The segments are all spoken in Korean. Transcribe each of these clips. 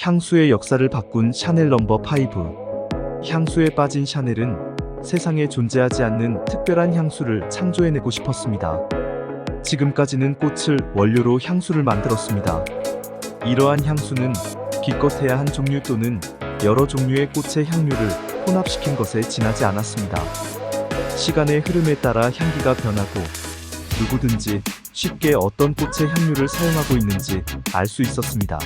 향수의 역사를 바꾼 샤넬 넘버 5. 향수에 빠진 샤넬은 세상에 존재하지 않는 특별한 향수를 창조해내고 싶었습니다. 지금까지는 꽃을 원료로 향수를 만들었습니다. 이러한 향수는 기껏해야 한 종류 또는 여러 종류의 꽃의 향료를 혼합시킨 것에 지나지 않았습니다. 시간의 흐름에 따라 향기가 변하고 누구든지 쉽게 어떤 꽃의 향료를 사용하고 있는지 알 수 있었습니다.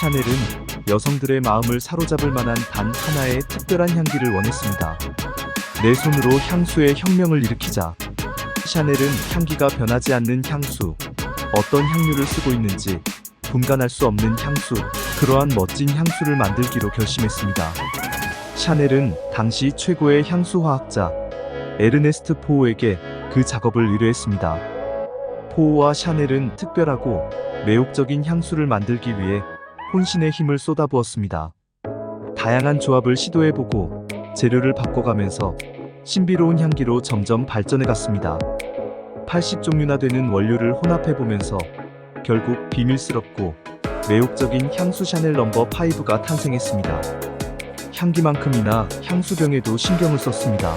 샤넬은 여성들의 마음을 사로잡을 만한 단 하나의 특별한 향기를 원했습니다. 내 손으로 향수의 혁명을 일으키자. 샤넬은 향기가 변하지 않는 향수, 어떤 향료를 쓰고 있는지 분간할 수 없는 향수, 그러한 멋진 향수를 만들기로 결심했습니다. 샤넬은 당시 최고의 향수 화학자 에르네스트 포오에게 그 작업을 의뢰했습니다. 포오와 샤넬은 특별하고 매혹적인 향수를 만들기 위해 혼신의 힘을 쏟아부었습니다. 다양한 조합을 시도해보고 재료를 바꿔가면서 신비로운 향기로 점점 발전해갔습니다. 80종류나 되는 원료를 혼합해보면서 결국 비밀스럽고 매혹적인 향수 샤넬 넘버 5가 탄생했습니다. 향기만큼이나 향수병에도 신경을 썼습니다.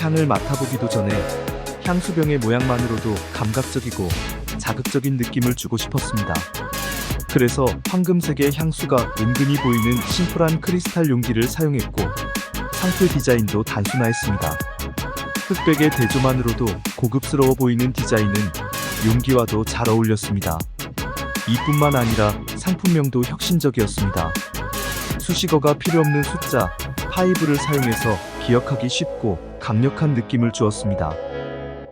향을 맡아보기도 전에 향수병의 모양만으로도 감각적이고 자극적인 느낌을 주고 싶었습니다. 그래서 황금색의 향수가 은근히 보이는 심플한 크리스탈 용기를 사용했고 상표 디자인도 단순화했습니다. 흑백의 대조만으로도 고급스러워 보이는 디자인은 용기와도 잘 어울렸습니다. 이뿐만 아니라 상품명도 혁신적이었습니다. 수식어가 필요 없는 숫자 5를 사용해서 기억하기 쉽고 강력한 느낌을 주었습니다.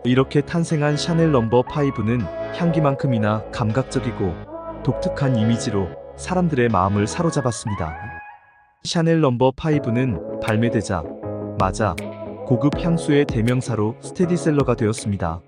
이렇게 탄생한 샤넬 넘버 5는 향기만큼이나 감각적이고 독특한 이미지로 사람들의 마음을 사로잡았습니다. 샤넬 넘버 5는 발매되자 마자 고급 향수의 대명사로 스테디셀러가 되었습니다.